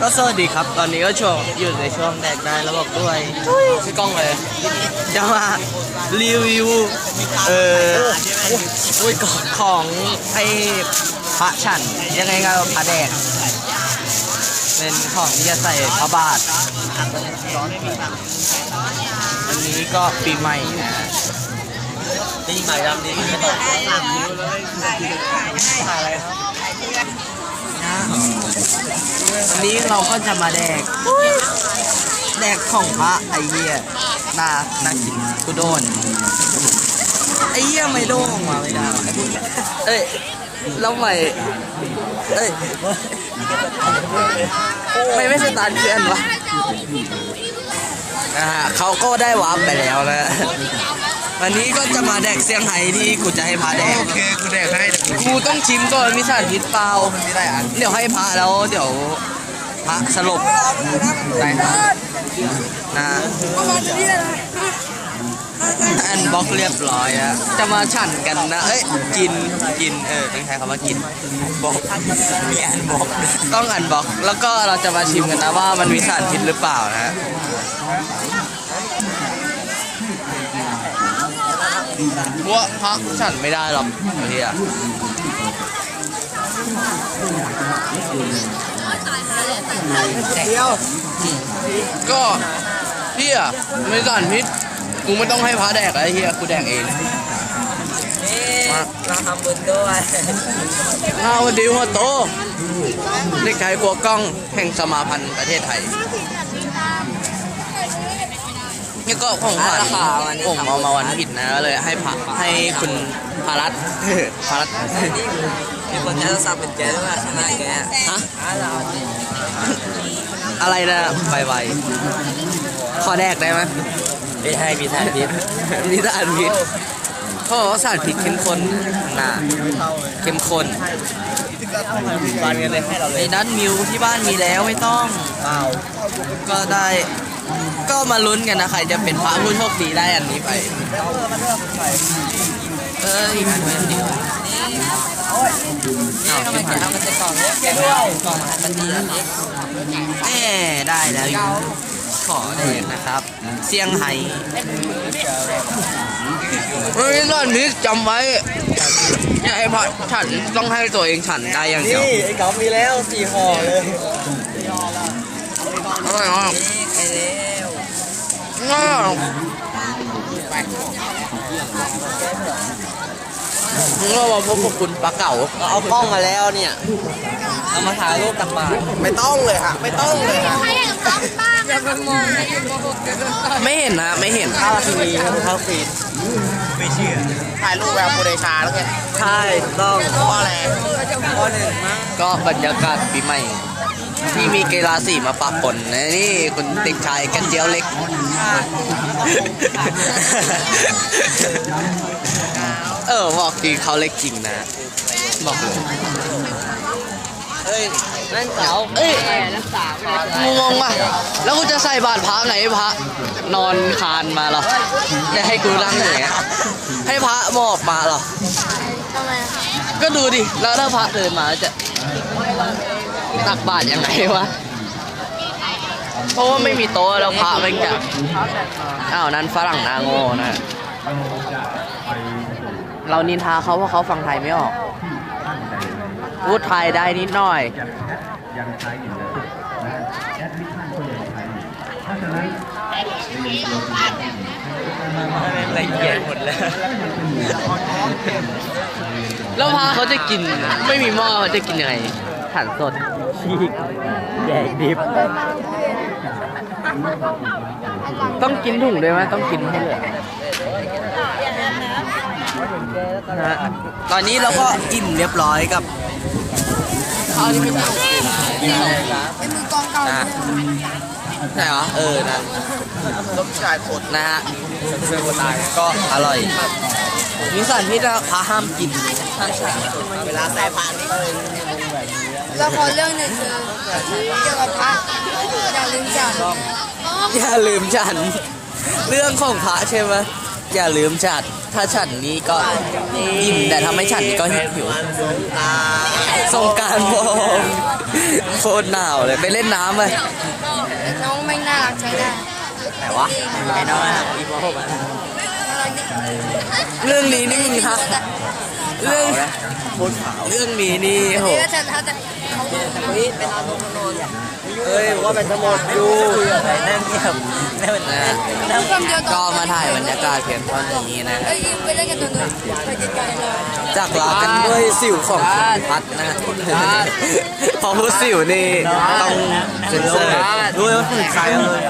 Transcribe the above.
ก็สวัสดีครับ ตอนนี้ก็ช่วงอยู่ในช่วงแดกได้แล้วบอกด้วยพี่กล้องเลย จะมารีวิว เอ่ออุ้ยก่อนของไอ้พระฉัน ยังไงก็พระแดก เป็นของที่จะใส่พระบาท อันนี้ก็ปีใหม่นะนี่หมายดำนี่ไม่ตก วันนี้เราก็จะมาแดก แดกของพระไอเหี้ยนาน่ากินกูโดน ไอเหี้ยไม่โดนออกมาไม่ได้เอ้ยแล้วใหม่เอ้ยไม่ไม่สตาร์ทเคลื่อนวะนะฮะเขาก็ได้วาร์ปไปแล้วนะ วันนี้ก็จะมาแดกเสียงไห้ที่กูจะให้พาแดก โอเคกูแดกให้กูต้องชิมก่อนมีสารพิษเปล่าไม่ได้อันเดี๋ยวให้พระแล้วเดี๋ยวพระสลบได้ครับนะอันบล็อกเรียบร้อยอะจะมาฉันกันนะ เอ้ย กิน กิน เออต้องใช้คำว่ากินบอกมีอันบอกต้องอันบล็อก แล้วก็เราจะมาชิมกันนะว่ามันมีสารพิษหรือเปล่านะ พราะว่าพระฉันไม่ได้หรอกไอ้เฮียเดียวก็เฮียไม่สารพิษกูไม่ต้องให้พระแดกไอ้เฮียกูแดกเองนี่เราทำบุญด้วยอ้าวสวัสดีหัวโตเด็กชายกัวกล้องแห่งสมาพันธ์ประเทศไทย นี่ก็ของขวัญผมเอามาวันผิดนะก็เลยให้พระให้คุณพารัตน์พารัตน์มีคนใช้โทรศัพท์เป็นแกด้วยชนะแกฮะอะเราอะไรนะไวๆขอแดกได้ไหมไม่ให้มีทานพิษมีสารพิษเขาบอกว่าสารพิษเข้มข้นนะเข้มข้นฟันกันเลยให้เราเลในยดันมิวที่บ้านมีแล้วไม่ต้องเปล่าก็ได้ ก็มาลุ้นกันนะใครจะเป็นพระผู้โชคดีได้อันนี้ไป เอออีกอันเดียวเดียวนี่ทำไมแกทำมันจะกล่องเนี่ยแกด้วยกล่องมันดีอันนี้แหมได้แล้วอยู่ขอแดกนะครับเซียงไฮ้เฮ้ยตอนนี้จำไว้อย่าให้พระฉันต้องให้ตัวเองฉันได้อย่างเดียวไอ้กล่อมีแล้วสี่ห่อเลยอร่อยมาก นี่ไอ้เร็วง่าเรามาพบกับคุณปลาเก๋าเราเอากล้องมาแล้วเนี่ย เอามาถ่ายรูปตักบาตรไม่ต้องเลยค่ะ ไม่ต้องเลยค่ะไม่เห็นนะ ไม่เห็นข้าทีวีเข้าฟีไม่เชื่อถ่ายรูปแววโปรเดชาแล้วไงใช่ต้องเพราะอะไรเพราะหนึ่งมั้งก็บรรยากาศปีใหม่ ที่มีกีฬาสีมาปะปนนะนี่คุณเด็กชายกันเจียวเล็ก เออบอกจริงเขาเล็กจริงนะ บอกเลยเฮ้ยนั่นเก๋าเอ้ยรักษางงว่ะแล้วกูจะใส่บาตรพระไงให้พระนอนคานมาเหรอจะให้กูนั่งอย่างเงี้ยให้พระมอบมาเหรอทำไมก็ดูดิแล้วถ้าพระเดินมาจะ ตักบาตรยังไงวะ เพราะว่าไม่มีโต๊ะแล้วพระไม่จะอ้าวนั้นฝรั่งนาโง่นะเรานินทาเขาเพราะเขาฟังไทยไม่ออก พูดไทยได้นิดหน่อยละเอียดหมดแล้วแล้วพาเขาจะกินไม่มีหม้อเขาจะกินยังไงถ่านสด แดกดิบ ต้องกินถุงด้วยไหมต้องกินให้เหลือนะฮะตอนนี้เราก็อิ่มเรียบร้อยกับข้าวที่ไม่ต่างไอ้มือกองเก่านะใช่เหรอ เออนั่นต้มชายคนนะฮะเสื้อคนตายก็อร่อยมีสารพิษนะพาห้ามกินเวลาใส่ปานนี่ ละครเรื่องหนึ่งคือเกี่ยวกับพระอย่าลืมจันอย่าลืมฉัน เรื่องของพระใช่ไหมอย่าลืมฉัดถ้าฉันนี้ก็อิ่มแต่ถ้าไม่ฉันนี้ก็หิวสงกรารพมโคตรหนาวเลยไปเล่นน้ำเลยน้องไม่น่ารักใช้ได้ไหนวะไอ้น้องอะอีโมหกเรื่องนี้นี่ฮะเรื่องเรื่องนี้นี่โห นี่ก็จะเขาจะเฮ้ยว่าเป็นสมดอยู่นั่งเงียบนะความเดียวก็มาถ่ายบรรยากาศเพียงเท่านี้นะไปเล่นกันตัวนู้นไปไกลๆเลยจากลากันด้วยสิวของคุณพัดนะพอพูดสิวนี่ต้องเซ็นเซอร์ด้วยว่าถึงใครเลย